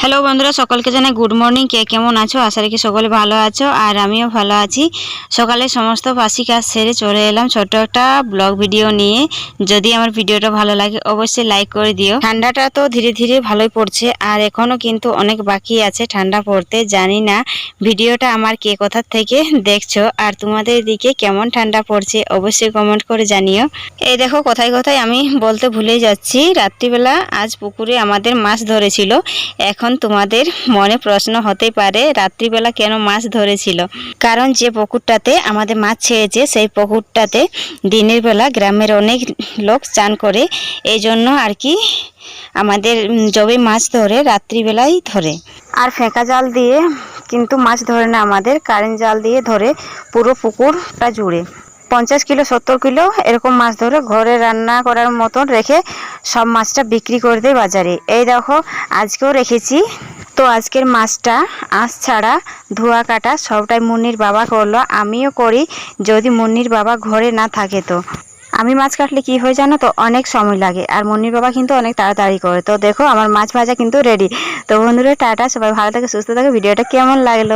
Hello বন্ধুরা, সকলকে জানাই গুড মর্নিং কে কেমন আছো? আশা রাখি সকলে ভালো আছো আর আমিও ভালো আছি। সকালে সমস্ত বাসি কাজ সেরে চলে এলাম ছোট্ট একটা ব্লগ ভিডিও নিয়ে। যদি আমার ভিডিওটা ভালো লাগে, অবশ্যই লাইক করে দিও। ঠান্ডাটা তো ধীরে ধীরে ভালোই পড়ছে আর এখনও কিন্তু অনেক বাকি আছে ঠান্ডা পড়তে, জানি না। ভিডিওটা আমার কে কোথা থেকে দেখছ আর তোমাদের দিকে কেমন ঠান্ডা পড়ছে, অবশ্যই কমেন্ট করে জানিও। এই দেখো, কোথায় কোথায় আমি বলতে ভুলে যাচ্ছি। রাত্রিবেলা আজ পুকুরে আমাদের মাছ ধরেছিল। এখন তোমাদের মনে প্রশ্ন হতে পারে, রাত্রিবেলা কেন মাছ ধরেছিল? কারণ যে পুকুরটাতে আমাদের মাছ ছেড়েছে, সেই পুকুরটাতে দিনের বেলা গ্রামের অনেক লোক চান করে এই জন্য আর কি আমাদের জবে মাছ ধরে, রাত্রিবেলাই ধরে। আর ফেঁকা জাল দিয়ে কিন্তু মাছ ধরে না আমাদের, কারেন্ট জাল দিয়ে ধরে পুরো পুকুরটা জুড়ে। পঞ্চাশ কিলো, সত্তর কিলো এরকম মাছ ধরে ঘরে রান্না করার মতন রেখে সব মাছটা বিক্রি করে দেয় বাজারে। এই দেখো, আজকেও রেখেছি। তো আজকের মাছটা, আঁশ ছাড়া, ধোয়া কাটা সবটাই মুন্নির বাবা করল। আমিও করি যদি মুন্নির বাবা ঘরে না থাকে তো। আমি মাছ কাটলে কি হয় জানো তো, অনেক সময় লাগে আর মুন্নির বাবা কিন্তু অনেক তাড়াতাড়ি করে। তো দেখো, আমার মাছ ভাজা কিন্তু রেডি তো বন্ধুরা, টাটা, সবাই ভালো থাকে, সুস্থ থাকে। ভিডিওটা কেমন লাগল?